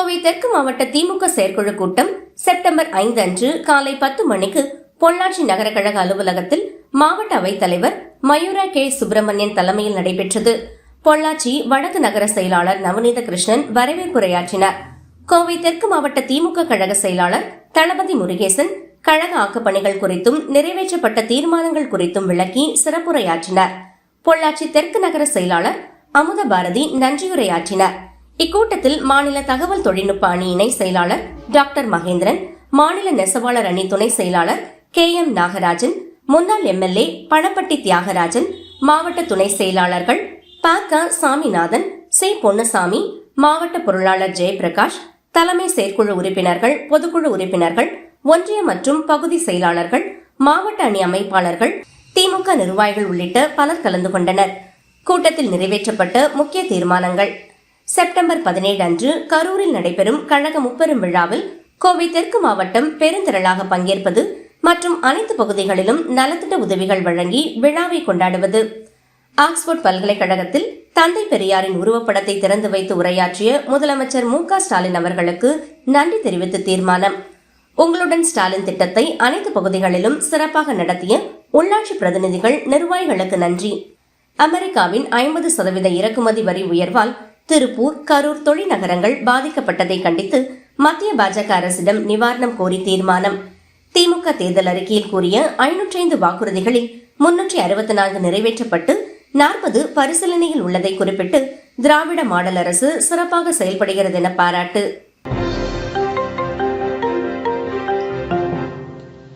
கோவை தெற்கு மாவட்ட திமுக செயற்குழு கூட்டம் செப்டம்பர் ஐந்து அன்று காலை பத்து மணிக்கு பொள்ளாச்சி நகர கழக அலுவலகத்தில் மாவட்ட அவைத்தலைவர் மயூரா கே. சுப்பிரமணியன் தலைமையில் நடைபெற்றது. பொள்ளாச்சி வடக்கு நகர செயலாளர் நவநீத கிருஷ்ணன் வரவேற்புரையாற்றினார். கோவை தெற்கு மாவட்ட திமுக கழக செயலாளர் தளபதி முருகேசன் கழக ஆக்கப்பணிகள் குறித்தும் நிறைவேற்றப்பட்ட தீர்மானங்கள் குறித்தும் விளக்கி சிறப்புரையாற்றினார். பொள்ளாச்சி தெற்கு நகர செயலாளர் அமுத பாரதி நன்றியுரையாற்றினார். இக்கூட்டத்தில் மாநில தகவல் தொழில்நுட்ப அணி இணை செயலாளர் டாக்டர் மகேந்திரன் மாநில நெசவாளர் அணி துணை செயலாளர் கே எம் நாகராஜன் முன்னாள் எம்எல்ஏ பணப்பட்டி தியாகராஜன் மாவட்ட துணை செயலாளர்கள் பாக்கா சாமிநாதன் சி பொன்னுசாமி மாவட்ட பொருளாளர் ஜெயபிரகாஷ் தலைமை செயற்குழு உறுப்பினர்கள் பொதுக்குழு உறுப்பினர்கள் ஒன்றிய மற்றும் பகுதி செயலாளர்கள் மாவட்ட அணி அமைப்பாளர்கள் திமுக நிர்வாகிகள் உள்ளிட்ட பலர் கலந்து கொண்டனர். கூட்டத்தில் நிறைவேற்றப்பட்ட முக்கிய தீர்மானங்கள் செப்டம்பர் பதினேழு அன்று கரூரில் நடைபெறும் கழக முப்பெரும் விழாவில் கோவை தெற்கு மாவட்டம் பெருந்திரளாக பங்கேற்பது மற்றும் அனைத்து பகுதிகளிலும் நலத்திட்ட உதவிகள் வழங்கி விழாவை கொண்டாடுவது. ஆக்ஸ்போர்ட் பல்கலைக்கழகத்தில் தந்தை பெரியாரின் உருவப்படத்தை திறந்து வைத்து உரையாற்றிய முதலமைச்சர் மு க ஸ்டாலின் அவர்களுக்கு நன்றி தெரிவித்து தீர்மானம். உங்களுடன் ஸ்டாலின் திட்டத்தை அனைத்து பகுதிகளிலும் சிறப்பாக நடத்திய உள்ளாட்சி பிரதிநிதிகள் நிர்வாகிகளுக்கு நன்றி. அமெரிக்காவின் ஐம்பது சதவீத இறக்குமதி வரி உயர்வால் திருப்பூர் கரூர் தொழில்நகரங்கள் பாதிக்கப்பட்டதை கண்டித்து மத்திய பாஜக அரசிடம் நிவாரணம் கோரி தீர்மானம். திமுக தேர்தல் அறிக்கையில் கூறிய ஐநூற்றி ஐந்து வாக்குறுதிகளில் முன்னூற்றி அறுபத்தி நான்கு நிறைவேற்றப்பட்டு நாற்பது பரிசீலனையில் உள்ளதை குறிப்பிட்டு திராவிட மாடல் அரசு சிறப்பாக செயல்படுகிறது என பாராட்டு.